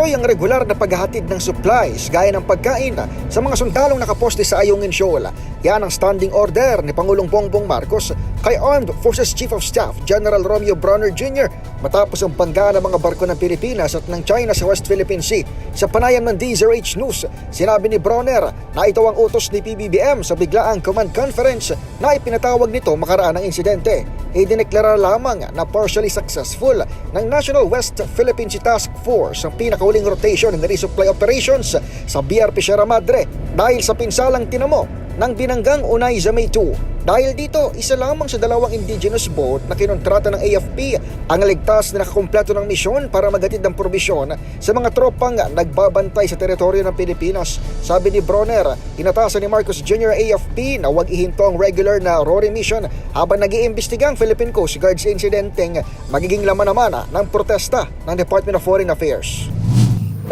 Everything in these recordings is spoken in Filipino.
Tuloy-tuloy ang regular na paghahatid ng supplies gaya ng pagkain sa mga sundalong nakaposte sa Ayungin Shoal. Yan ang standing order ni Pangulong Bongbong Marcos kay Armed Forces Chief of Staff General Romeo Bronner Jr. matapos ang bangga ng mga barko ng Pilipinas at ng China sa West Philippine Sea. Sa panayam ng DZRH News, sinabi ni Bronner na ito ang utos ni PBBM sa biglaang command conference na ipinatawag nito makaraan ng insidente. Idineklara lamang na partially successful ng National West Philippine Sea Task Force ang pinakahuling rotation ng resupply operations sa BRP Sierra Madre dahil sa pinsalang tinamo ng binanggang Unay Zamay 2. Dahil dito, isa lamang sa dalawang indigenous boat na kinontrata ng AFP ang ligtas na nakakumpleto ng misyon para magatid ng probisyon sa mga tropang nagbabantay sa teritoryo ng Pilipinas. Sabi ni Bronner, inatasan ni Marcos Jr. AFP na huwag ihinto ang regular na RORI mission habang nag-iimbestiga ang Philippine Coast Guard sa insidenteng magiging laman naman ng protesta ng Department of Foreign Affairs.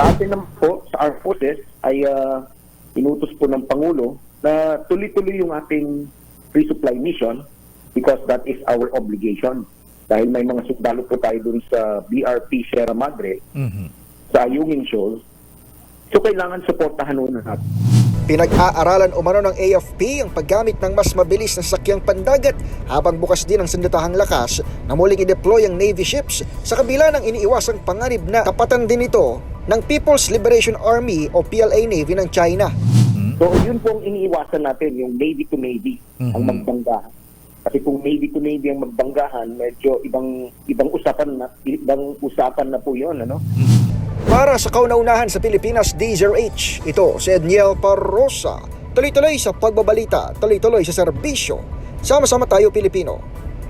Sa atin po, sa Armed Forces, ay ah, inutos po ng Pangulo na tuloy-tuloy yung ating resupply mission because that is our obligation. Dahil may mga sundalo po tayo dun sa BRP Sierra Madre, sa Ayungin Shoal, so kailangan supportahan muna natin. Pinag-aaralan umano ng AFP ang paggamit ng mas mabilis na sakyang pandagat habang bukas din ang sandatahang lakas na muling i-deploy ang Navy ships sa kabila ng iniiwasang panganib na tapatan din ito ng People's Liberation Army o PLA Navy ng China. So yun po ang iniiwasan natin, yung Navy to Navy ang magbanggahan. Kasi kung Navy to Navy ang magbanggahan, medyo ibang ibang usapan na ibang usapan na po 'yon, ano? Para sa kauna-unahan sa Pilipinas DZRH, ito si Edniel Parrosa. Tuloy-tuloy sa pagbabalita, tuloy-tuloy sa serbisyo. Sama-sama tayo Pilipino.